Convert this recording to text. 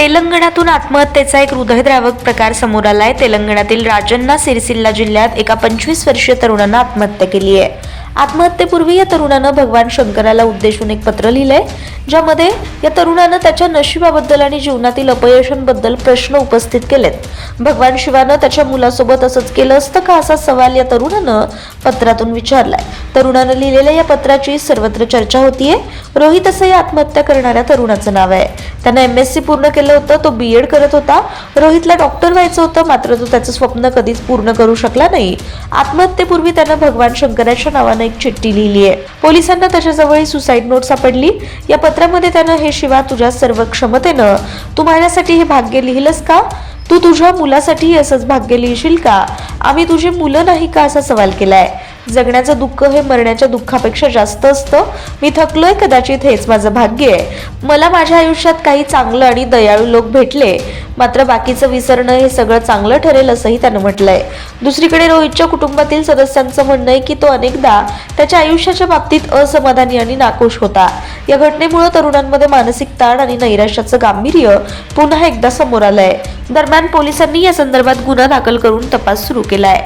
तेलंगणातून आत्महत्येचा एक हृदयद्रावक प्रकार समोर आलाय. तेलंगणातील राजन्ना सिरसिल्ला जिल्ह्यात एका पंचवीस वर्षीय तरुणानं आत्महत्या केली आहे. आत्महत्येपूर्वी या तरुणानं भगवान शंकराला उद्देशून एक पत्र लिहिलंय ज्यामध्ये या तरुणानं त्याच्या नशिबाबद्दल आणि जीवनातील अपयशांबद्दल प्रश्न उपस्थित केलेत. भगवान शिवानं त्याच्या मुलासोबत असंच केलं असतं का असा सवाल या तरुणानं पत्रातून विचारलाय. तरुणानं लिहिलेल्या या पत्राची सर्वत्र चर्चा होतीये. रोहित असं या आत्महत्या करणाऱ्या तरुणाचं नाव आहे. त्यानं एम एस सी पूर्ण केलं होतं तो बी एड करत होता. रोहितला डॉक्टर व्हायचं होतं मात्र तो त्याचं स्वप्न कधीच पूर्ण करू शकला नाही. आत्महत्येपूर्वी त्यानं भगवान शंकराच्या नावानं एक चिठ्ठी लिहिली आहे. पोलिसांना त्याच्याजवळ सुसाईड नोट सापडली. या पत्रामध्ये त्यानं हे शिवा तुझ्या सर्व क्षमतेनं. तू माझ्यासाठी हे भाग्य लिहिलंस का? तू तुझ्या मुलासाठी असंच भाग्य लिहिशील का? आम्ही तुझी मुलं नाही का? असा सवाल केलाय. जगण्याचं दुःख हे मरण्याच्या दुःखापेक्षा जास्त असतं. मी थकलोय कदाचित हेच माझं भाग्य आहे. मला माझ्या आयुष्यात काही चांगलं आणि दयाळू लोक भेटले. मात्र बाकीचं विसरणं हे सगळं चांगलं ठरेल असंही त्यानं म्हटलंय. दुसरीकडे रोहितच्या कुटुंबातील सदस्यांचं म्हणणं आहे की तो अनेकदा त्याच्या आयुष्याच्या बाबतीत असमाधानी आणि नाखुश होता. या घटनेमुळे तरुणांमध्ये मानसिक ताण आणि नैराश्याचं गांभीर्य पुन्हा एकदा समोर आलंय. दरम्यान पोलिसांनी या संदर्भात गुन्हा दाखल करून तपास सुरू केलाय.